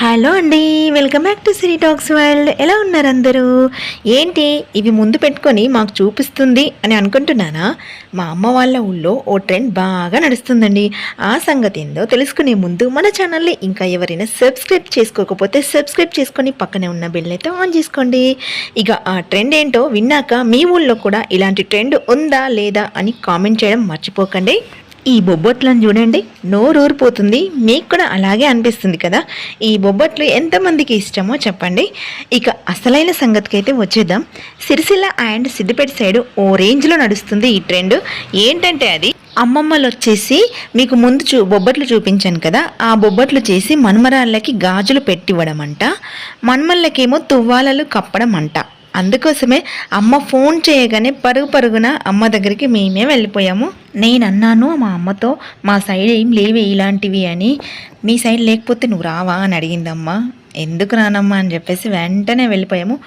Hello అండి welcome back to Siri talks world. ఎలా ఉన్నారు అందరూ? ఏంటి ఇవి ముందు పెట్టుకొని మాకు చూపిస్తుంది అని అనుకుంటున్నానా? మా అమ్మ వాళ్ళ ఊళ్ళో ఓ ట్రెండ్ బాగా నడుస్తుందండి. ఆ సంగతి ఏందో తెలుసుకునే ముందు మన ఛానల్ని ఇంకా ఎవరైనా సబ్స్క్రైబ్ చేసుకోకపోతే సబ్స్క్రైబ్ చేసుకొని పక్కనే ఉన్న బిల్ అయితే ఆన్ చేసుకోండి. ఇక ఆ ట్రెండ్ ఏంటో విన్నాక మీ ఊళ్ళో కూడా ఇలాంటి ట్రెండ్ ఉందా లేదా అని కామెంట్ చేయడం మర్చిపోకండి. ఈ బొబ్బట్లను చూడండి నోరూరిపోతుంది. మీకు కూడా అలాగే అనిపిస్తుంది కదా? ఈ బొబ్బట్లు ఎంతమందికి ఇష్టమో చెప్పండి. ఇక అసలైన సంగతికి అయితే వచ్చేద్దాం. సిరిసిల్ల అండ్ సిద్దిపేట సైడ్ ఓ రేంజ్లో నడుస్తుంది ఈ ట్రెండ్. ఏంటంటే అది అమ్మమ్మలు వచ్చేసి మీకు ముందు చూ బొబ్బట్లు చూపించాను కదా? ఆ బొబ్బట్లు చేసి మన్మరాళ్ళకి గాజులు పెట్టివ్వడం అంట మన్మళ్ళకేమో తువ్వాలలు కప్పడం అంట అందుకోసమే అమ్మ ఫోన్ చేయగానే పరుగు పరుగున అమ్మ దగ్గరికి మేమే వెళ్ళిపోయాము. నేను అన్నాను మా అమ్మతో మా సైడ్ ఏం లేవే ఇలాంటివి అని. మీ సైడ్ లేకపోతే నువ్వు రావా అని అడిగిందమ్మ. ఎందుకు రానమ్మా అని చెప్పేసి వెంటనే వెళ్ళిపోయాము.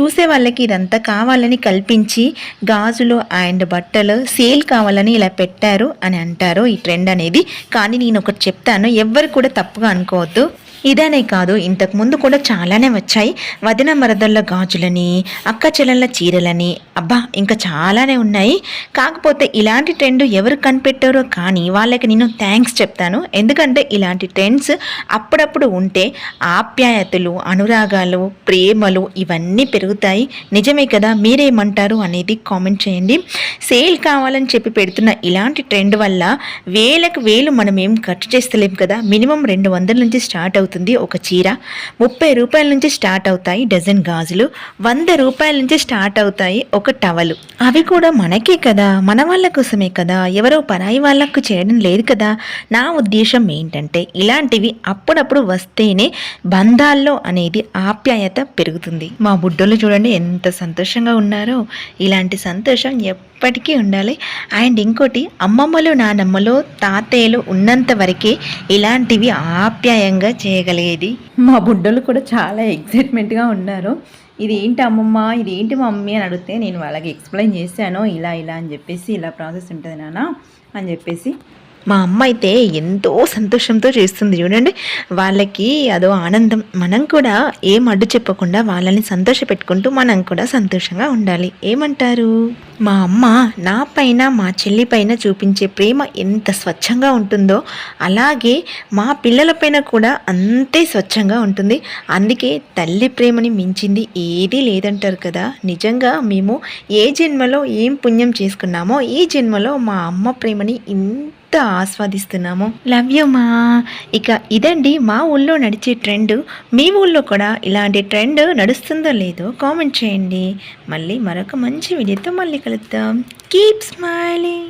చూసే వాళ్ళకి ఇదంతా కావాలని కల్పించి గాజులు అండ్ బట్టలు సేల్ కావాలని ఇలా పెట్టారు అని అంటారు ఈ ట్రెండ్ అనేది. కానీ నేను ఒకటి చెప్తాను ఎవ్వరు కూడా తప్పుగా అనుకోవద్దు. ఇదనే కాదు ఇంతకు ముందు కూడా చాలానే వచ్చాయి. వదిన మరదళ్ళ గాజులని అక్క చెల్లెళ్ళ చీరలని అబ్బా ఇంకా చాలానే ఉన్నాయి. కాకపోతే ఇలాంటి ట్రెండ్ ఎవరు కనిపెట్టారో కానీ వాళ్ళకి నేను థ్యాంక్స్ చెప్తాను. ఎందుకంటే ఇలాంటి ట్రెండ్స్ అప్పుడప్పుడు ఉంటే ఆప్యాయతలు అనురాగాలు ప్రేమలు ఇవన్నీ పెరుగుతాయి. నిజమే కదా మీరేమంటారు అనేది కామెంట్ చేయండి. సేల్ కావాలని చెప్పి పెడుతున్న ఇలాంటి ట్రెండ్ వల్ల వేలకు వేలు మనం ఏం ఖర్చు చేస్తలేం కదా. మినిమం రెండు వందల నుంచి స్టార్ట్ అవుతుంది. ఒక చీర. ముప్పై రూపాయల నుంచి స్టార్ట్ అవుతాయి డజన్ గాజులు. వంద రూపాయల నుంచి స్టార్ట్ అవుతాయి ఒక టవలు. అవి కూడా మనకే కదా మన వాళ్ళ కోసమే కదా ఎవరో పరాయి వాళ్ళకు చేయడం లేదు కదా. నా ఉద్దేశం ఏంటంటే ఇలాంటివి అప్పుడప్పుడు వస్తేనే బంధాల్లో అనేది ఆప్యాయత పెరుగుతుంది. మా బుడ్డోళ్ళు చూడండి ఎంత సంతోషంగా ఉన్నారో. ఇలాంటి సంతోషం ఎప్పటికీ ఉండాలి. అండ్ ఇంకోటి అమ్మమ్మలు నానమ్మలు తాతయ్యలు ఉన్నంత వరకే ఇలాంటివి ఆప్యాయంగా చేయగలిగేది. మా బుడ్డలు కూడా చాలా ఎగ్జైట్మెంట్గా ఉన్నారు. ఇది ఏంటి అమ్మమ్మ ఇది ఏంటి మమ్మీ అని అడిగితే నేను వాళ్ళకి ఎక్స్ప్లెయిన్ చేశాను. ఇలా ఇలా అని చెప్పేసి ఇలా ప్రాసెస్ ఉంటుంది నాన్న అని చెప్పేసి. మా అమ్మ అయితే ఎంతో సంతోషంతో చేస్తుంది చూడండి. వాళ్ళకి అదో ఆనందం. మనం కూడా ఏం అడ్డు చెప్పకుండా వాళ్ళని సంతోష పెట్టుకుంటూ మనం కూడా సంతోషంగా ఉండాలి. ఏమంటారు? మా అమ్మ నా పైన మా చెల్లి పైన చూపించే ప్రేమ ఎంత స్వచ్ఛంగా ఉంటుందో అలాగే మా పిల్లల పైన కూడా అంతే స్వచ్ఛంగా ఉంటుంది. అందుకే తల్లి ప్రేమని మించింది ఏదీ లేదంటారు కదా. నిజంగా మేము ఏ జన్మలో ఏం పుణ్యం చేసుకున్నామో ఈ జన్మలో మా అమ్మ ప్రేమని ఇంత ఎంత ఆస్వాదిస్తున్నాము. లవ్ యూ మా. ఇక ఇదండి మా ఊళ్ళో నడిచే ట్రెండ్. మీ ఊళ్ళో కూడా ఇలాంటి ట్రెండ్ నడుస్తుందో లేదో కామెంట్ చేయండి. మళ్ళీ మరొక మంచి వీడియోతో మళ్ళీ Keep smiling.